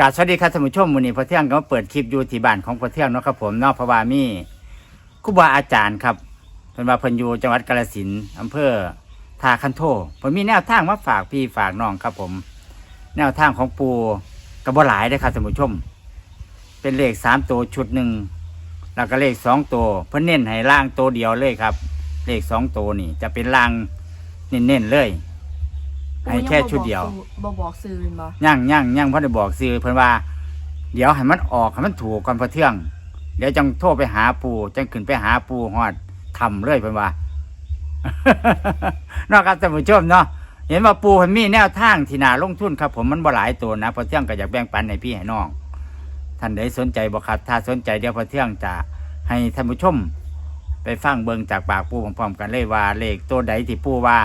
กราบสวัสดีครับท่านผู้ชมวันนี้พอเที่ยงก็มาเปิดคลิปอยู่ที่บ้านของพอเที่ยงเนาะครับผมนาะเพระวามีครูบาอาจารย์ครับเป็นว่าเพิ่นอยู่จังหวัดกาฬสินธุ์อำเภอทาคันโทเพิ่นมีแนวทางมาฝากพี่ฝากน้องครับผม แนวทางของปูกระบ่หลายได้อครับท่านผู้ชม เป็นเลขสามตัวชุดหนึ่งแล้วก็เลขสองตัวเพิ่นเน้นให้ล่างตัวเดียวเลยครับ เลขสองตัวนี่จะเป็นล่างเน้นๆเลย ให้แค่ชุดเดียวบ่บอกซื้อแม่นบ่ย่างย่างย่างเพ่อได้บอกซื้อเพิ่นว่า เดี๋ยวให้มันออกให้มันถูกก่อนพอเที่ยง เดี๋ยวจังโทรไปหาปูจังขึ้นไปหาปูฮอดทำเลยเพิ่นว่าเนอกครับท่านผู้ชมเนาะเห็นว่าปูเพิ่นมีแนวทางที่น่าลงทุนครับผมมันบ่หลายตัวนะพอเที่ยงก็อยากแบ่งปันให้พี่ให้น้องท่านใดสนใจบ่ครับถ้าสนใจเดี๋ยวพอเที่ยงจะให้ท่านผู้ชม ไปฟังเบิ่งจากปากปูพร้อมๆกันเลยว่าเลขตัวใดที่ปูว่า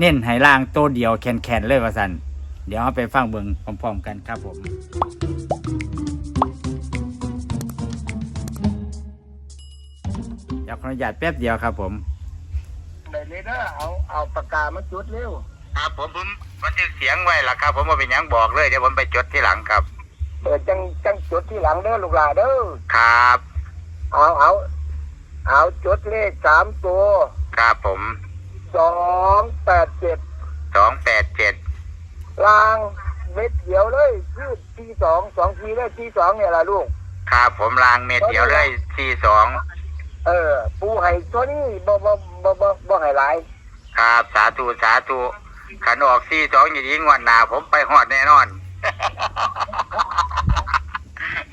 เน้นให้ล่างตัวเดียวแข็งๆเลยว่าซั่นเดี๋ยวเราไปฟังเบิ่งพร้อมๆกันครับผมเดี๋ยวขออนุญาตแป๊บเดียวครับผมได้เลยนะเอาเอาปากกามาจุดเร็วครับผมผมบันทึกเสียงไว้ละครับ ผมว่าเป็นยังบอกเลยเดี๋ยวผมไปจดที่หลังครับเปิดจังจังจุดที่หลังเด้อลูกหลานเด้อครับเอาเอาเอาจุดเลขสามตัวครับผม สองแปดเจ็ดสองแปดเจ็ดลางเม็ดเดียวเลยคือที่สองสองทีเลยที่สองเนี่ยล่ะลูกครับผมรางเม็ดเดียวเลยสี่สองเออ ปูไห้ตัวนี้บ่บ่บ่บ่บ่ไห้หลายครับสาธุสาธุขันออกสี่สองอย่างนี้งวดหนาผมไปหอดแน่นอน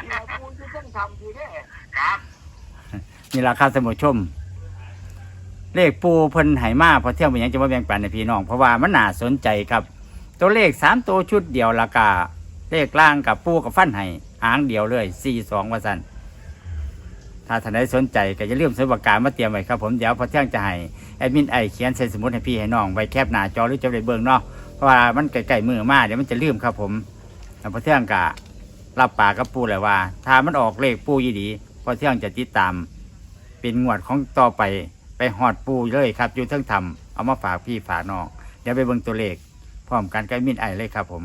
ที่ปูจะต้องทำทีเด้ครับนี่ราคาสมุชม เลขปูเพิ่นไหมาพอเที่ยงเป็นยังจะมาแบ่งปันในพี่น้อง เพราะว่ามันน่าสนใจครับ ตัวเลขสามตัวชุดเดียวราคาเลขล่างกับปูกับฟันไห้หางเดียวเลยสี่สองว่าสันถ้าท่านใดสนใจก็จะเริ่าลืมซื้อปากกามาเตรียมไว้ครับผมเดี๋ยวพอเที่ยงจะให้แอดมินไอเขียนใส่สมุดให้พี่ให้น้องไว้แคบหน้าจอหรือจะไปเบิ่งเนาะเพราะว่ามันใกล้ๆมือมากเดี๋ยวมันจะลืมครับผมแล้วพอเที่ยงกะรับปากกับปูเลยว่า ถ้ามันออกเลขปูยี่ดีพอเที่ยงจะติดตาม เป็นงวดของต่อไป ไปหอดปูเลยครับอยู่เทั้งทำเอามาฝากพี่ฝาน้องเดี๋ยวไปเบิ่งตัวเลขพร้อมกันกับมินไอเลยครับผม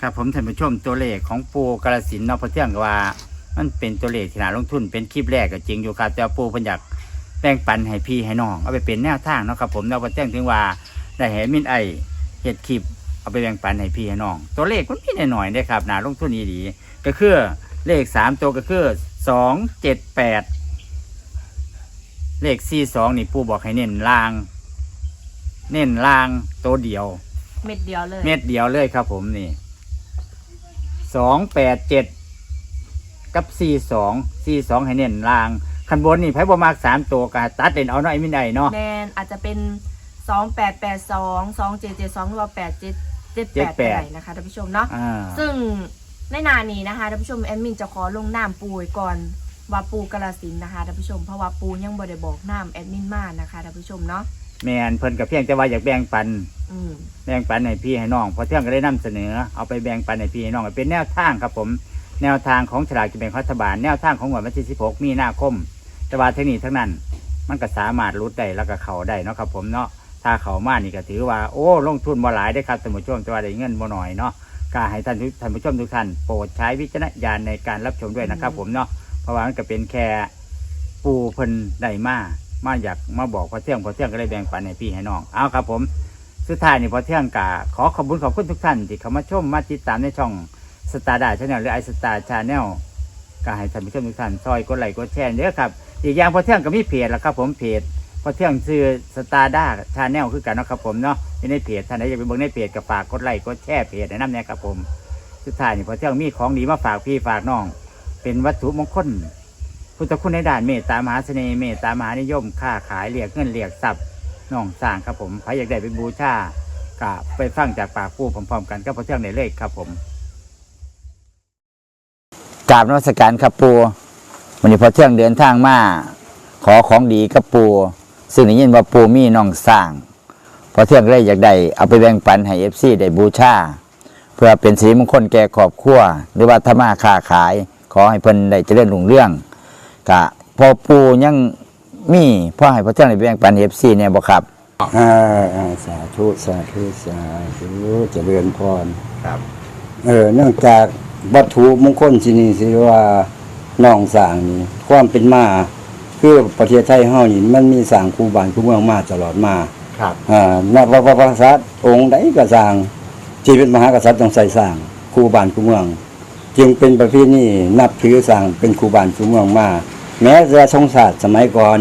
ครับผมท่านผู้ชมตัวเลขของปูกระสินธุ์เนอพอเที่ยงว่า มันเป็นตัวเลขที่น่าลงทุนเป็นคลิปแรกก็จริงอยู่ครับแต่ว่าปูเพิ่นอยากแบ่งปันให้พี่ให้น้องเอาไปเป็นแนวทางเนาะครับผมเนาะพอเที่ยงถึงว่าได้เห็นมินไอเฮ็ดคลิปเอาไปแบ่งปันให้พี่ให้น้องตัวเลขมันมีหน่อยๆได้ครับน่าลงทุนดีๆก็คือเลขสามตัวก็คือ สองเจ็ดแปดเลขสี่สองนี่ปูบอกให้เน้นล่าง เน้นล่างตัวเดียว เม็ดเดียวเลย เม็ดเดียวเลยครับผมนี่สองแปดเจ็ดกับสี่สองสี่สองให้เน้นล่างขันบนนี่ไพ่บมากสามตัวกะตัดเด่นเอาหน่อยไม่ได้เนาะแมนอาจจะเป็น2882 2772หรือว่า8778 78ก็ได้นะคะท่านผู้ชมเนาะอ่าซึ่ง ในหนานี้นะคะท่านผู้ชมแอดมินจะขอลงนามปูไว้ก่อนว่าปูกระสินธุ์นะคะท่านผู้ชมเพราะว่าปูยังบ่ได้บอกนามแอดมินมานะคะท่านผู้ชมเนาะแมนเพิ่นกับเพียงแต่ว่าอยากแบ่งปันอืมแบ่งปันให้พี่ให้น้องพอเที่ยงก็ได้นำเสนอเอาไปแบ่งปันให้พี่ให้น้องเป็นแนวทางครับผม แนวทางของฉลากกินแบ่งรัฐบาลแนวทางของวันที่16มีนาคมแต่ว่าเทคนิคทั้งนั้น มันก็สามารถรุดได้แล้วก็เข้าได้เนาะครับผมเนาะถ้าเข้ามานี่ก็ถือว่าโอ้ลงทุนบ่หลายได้อครับท่านผู้ชมแต่ว่าได้เงินบ่หน่อยเนาะ ก็ให้ท่านทุกท่านผู้ชมทุกท่านโปรดใช้วิจารณญาณในการรับชมด้วยนะครับ ผมเนาะเพราะว่ามันก็เป็นแค่ปูเพิ่นได้มามาอยากมาบอกพอเที่ยงพอเที่ยงก็เลยแบ่งปันให้พี่ให้น้องเอาครับ ผมสุดท้ายนี่พอเที่ยงกะขอขอบคุณขอบคุณทุกท่านที่เข้ามาชมมาติดตามในช่องสตาร์ดาชาแนลหรือไอสตาร์ชาแนลก็ให้ท่านผู้ชมทุกท่านซอยกดไลค์กดแชร์เด้อครับอีกอย่างพอเที่ยงก็มีเพจแล้วครับ ผมเพจ พอเที่ยงซื้อสตาร์ด้าชาแนลคือกันเนาะครับผมเนาะอยู่ในเพจท่านใดอยากไปเบิ่งในเพจก็ฝากกดไลค์กดแชร์เพจแนะนำเนี่ยครับผมสุดท้ายนี่พอเที่ยงมีของดีมาฝากพี่ฝากน้อง เป็นวัตถุมงคลพุทธคุณในด้านเมตตามหาเสน่ห์เมตตามหานิยมค้าขายเรียกเงินเรียกทรัพย์น้องสร้างครับผมใครอยากได้ไปบูชาก็ไปฟังจากปากผู้พร้อมๆกันก็พอเที่ยงในเลขครับผมกราบนวัสการครับปูวันนี้พอเที่ยงเดินทางมาขอของดีกับปู ซึ่งได้ยินว่าปูมีน้องสร้าง พอเที่ยงเลยอยากได้เอาไปแบ่งปันให้เอฟซีได้บูชาเพื่อเป็นสีมงคลแก่ครอบครัวหรือว่าธรรมาค้าขาย ขอให้เพิ่นได้เจริญรุ่งเรื่องกะพอปูยังมีพ่อให้พระเจ้าในแบ่งปันเอฟซีเนี่ยบ่ครับอ่าอ่าสาธุสาธุสาธุเจริญพรครับ เออเนื่องจากวัตถุมงคลที่นี่สิว่าน้องสร้างนี่ความเป็นมา คือประเทศไทยเฮานี่มันมีสร้างครูบานครูเมืองมาตลอดมาครับอ่านับว่าพระกษัตริย์องค์ใดก็สร้างที่เป็นมหากษัตริย์ต้องใส่สร้างครูบานครูเมือง จึงเป็นประเพณีนับถือสร้างเป็นครูบานครูเมืองมา แม้จะทรงศาสตร์สมัยก่อน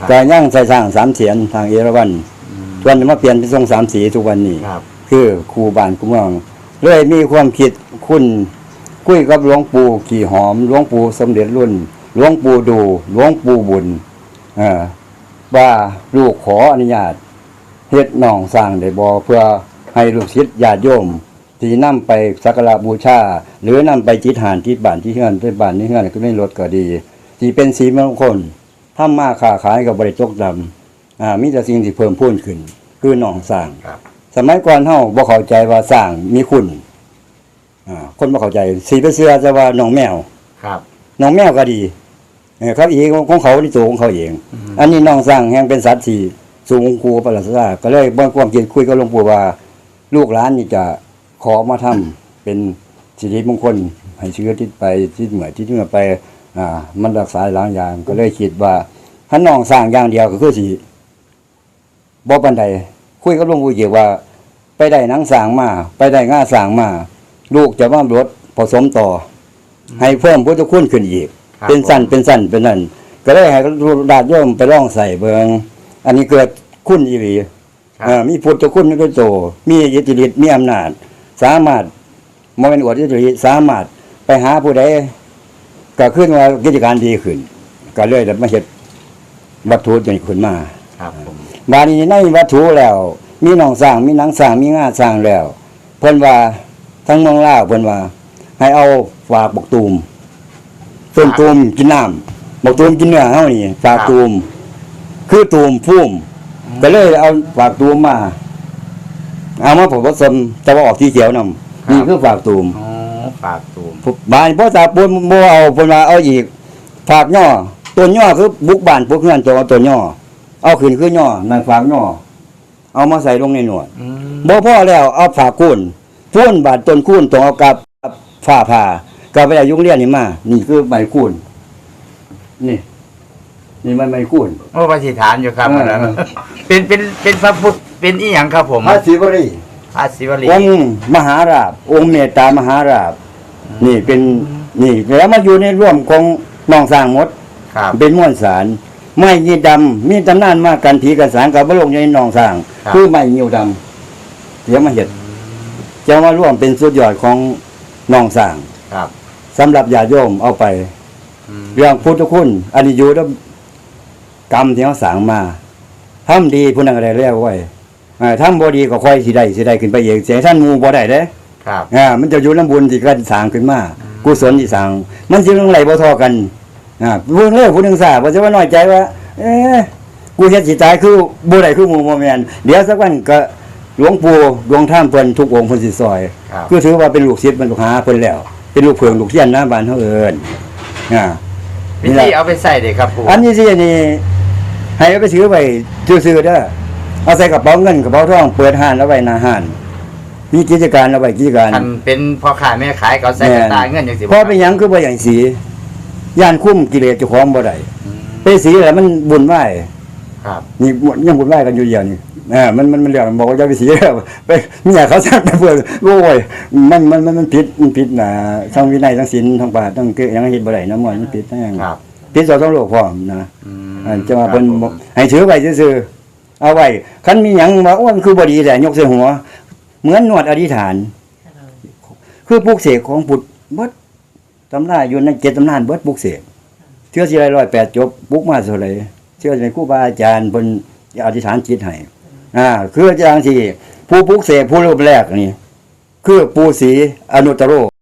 ครับก็ยังใส่สร้างสามเสียนทางเอราวัณอืมส่วนมาเปลี่ยนเป็นทรงสามสีทุกวันนี้ครับคือครูบานครูเมืองเลยมีความคิดคุณคุยกับหลวงปู่ขี่หอมหลวงปู่สมเด็จรุ่น หลวงปู่ดูหลวงปู่บุญเอ่อว่าลูกขออนุญาตเฮ็ดหนองสร้างได้บ่เพื่อให้ลูกศิษย์ญาติโยมที่นำไปสักการะบูชาหรือนำไปจิตหานที่บ้านที่เฮือนที่บ้านที่เฮือนก็ไม่ลดก็ดีที่เป็นสีมงคลทำมาค้าขายกับบริจกดำอ่ามีแต่สิ่งที่เพิ่มพูนขึ้น คือหนองสร้างครับสมัยก่อนเฮาบ่เข้าใจว่าสร้างมีคุณอ่าคนบ่เข้าใจสีไปเสื้อจะว่าน้องแมวครับน้องแมวก็ดีเออ ครับอีกของเขาที่ตัวของเขาเองอืมอันนี้น้องสร้างแห่งเป็นสัตว์ที่สูงครูประหลัดสาก็เลยบ่ความคิดคุยกับหลวงปู่ว่า ลูกหลานนี่จะขอมาทำเป็นสิริมงคลให้เชื้อทิศไปทิศเหนือทิศเหนือไป อ่า มันรักษาหลายอย่าง ก็เลยคิดว่าถ้าน้องสร้างอย่างเดียวก็คือสิบ่ปานใดคุยกับหลวงปู่เกี่ยวว่า ไปได้หนังสร้างมา ไปได้ง่าสร้างมา ลูกจะว่ารถผสมต่ออให้เพิ่มพุทธคุณขึ้นอีก ครับเป็นสั้นผมเป็นสั้นเป็นนั่นก็ได้ให้ดาดโย่อมไปลองใส่เบิงอันนี้เกิดคุณอีหลีครับอ่ามีพุทธคุณมีพระโตมีอิทธิฤทธิ์มีอำนาจ สามารถมองเป็นอวดอิทธิฤทธิ์สามารถไปหาผู้ใดก็ขึ้นว่ากิจการดีขึ้น ก็เลยได้มาเฮ็ดวัตถุจนขึ้นมา ครับผมบาดนี้ในวัตถุแล้ว มีหนองสร้างมีหนังสร้างมีงาสร้างแล้ว เพิ่นว่าทั้งเมืองลาวเพิ่นว่า ให้เอาฝากบกตูม ต้นตูมกินน้ำบกตูมกินเนื้อเฮานี่ฝากตูมคือตูมพุ่มก็เลยเอาฝากตูมมา เอามาผสมแต่ว่าออกที่เขียวนำนี่คือฝากตูมอ๋อฝากตูมบานพ่อตาปูนบ่เอาเพิ่นว่าเอาอีกฝากย่อต้นย่อคือบุกบ้านพวกเฮือนตัวเอาต้นย่อเอาขึ้นคือย่อนั่นฝากย่อเอามาใส่ลงในหนวดอืมบ่พอแล้วเอาฝากคูนพูนบาดต้นคูนต้องเอากับฝ้าผ่า กับไปอายุเรียนนี่มา นี่คือใบคูนนี่ นี่มันใบคูนโอ้ปฏิฐานอยู่ครับเออ อันนั้นเป็นเป็นเป็นพระพุทธเป็นอีหยังครับผมพระศิวรีพระศิวลีองค์มหาราบ องค์เมตตามหาราบ นี่เป็นนี่แล้วมาอยู่ในร่วมของน้องสร้างหมด ครับ เป็นม้วนสารไม้ยีดำมีตำนานมากกันผีกันสารกับบลงในหนองสร้าง ครับ คือไม้ยิวดำเดี๋ยวมาเห็ดจะมาร่วมเป็นสุดยอดของหนองสร้าง ครับ สำหรับญาติโยมเอาไปอืมเรื่องพุทธคุณอันนี้อยู่ด้วยกรรมที่เขาสร้างมาทำดีผู้นั้นก็ได้แล้วไว้อ่าทำบ่ดีก็ค่อยสิได้สิได้ขึ้นไปเองเสียท่านหมูบ่ได้เด้ครับอ่ามันจะอยู่น้ำบุญที่กันสร้างขึ้นมากุศลที่สร้างมันจึงไหลบ่เทอกันอ่าผู้หนึงเลิกผู้หนึงทราบว่าจะว่าน้อยใจว่า เอ๊ะกูเฮ็ดสิตายคือบ่ได้คือหมู่บ่แม่นเดี๋ยวสักวันก็หลวงปู่ดวงท่ามเพิ่นทุกองค์เพิ่นสิซอยครับคือถือว่าเป็นลูกศิษย์เป็นลูกหาเพิ่นแล้ว เป็นลูกเพิงลูกเทียนนะบ้านเฮาเอิ้นอ่า วิธีเอาไปใส่เด็กครับปู่อันนี้สิอันนี้ให้เอาไปซื้อไว้ซื่อๆเด้อเอาใส่กระเป๋าเงินกระเป๋าทองเปิดห้านเอาไว้หน้าห้าน มีกิจการเอาไว้กิจการ คันเป็นพ่อค้าแม่ขายเขาใส่กระตาเงินอย่างสิพอเป็นหยังคือบ่อย่างสีย่านคุ้มกิเลสเจ้าของบ่ได้อืมไปสีแล้วมันบุญไหวายครับ นี่ยังบุญไหวายกันอยู่เดียวนี่ อ่ามันมันมันเรื่องบอกว่าอย่าไปสีแล้วไปเมียเขาสั่งไปเพื่อโอ้ยมันมันมันมันผิดมันผิดนะทั้งวินัยทั้งศีลทั้งบาตทั้งเกยังเฮ็ดบ่ได้นะมันมันผิดทั้งอย่างครับผิดต่อทั้งโลกพร้อมนะอืมอ่าจะมาเป็นครับผมให้ถือไว้ซื่อๆเอาไว้คันมีหยังว่าโอ้ยมันคือบ่ดีแต่ยกใส่หัว เหมือนนวดอธิษฐาน คือปลุกเสกของปุตเบิดตำราอยู่ในเจ็ดตำนานเบิดปลุกเสกเชื่อสิไรร้อยแปดจบปลุกมาเท่าไหรเชื่อในครูบาอาจารย์เพิ่นอธิษฐานจิตให้ อ่าคืออาจางที่ผู้ปลุกเสกผู้รูปแรกนี่ คือปูสีอนุตตโร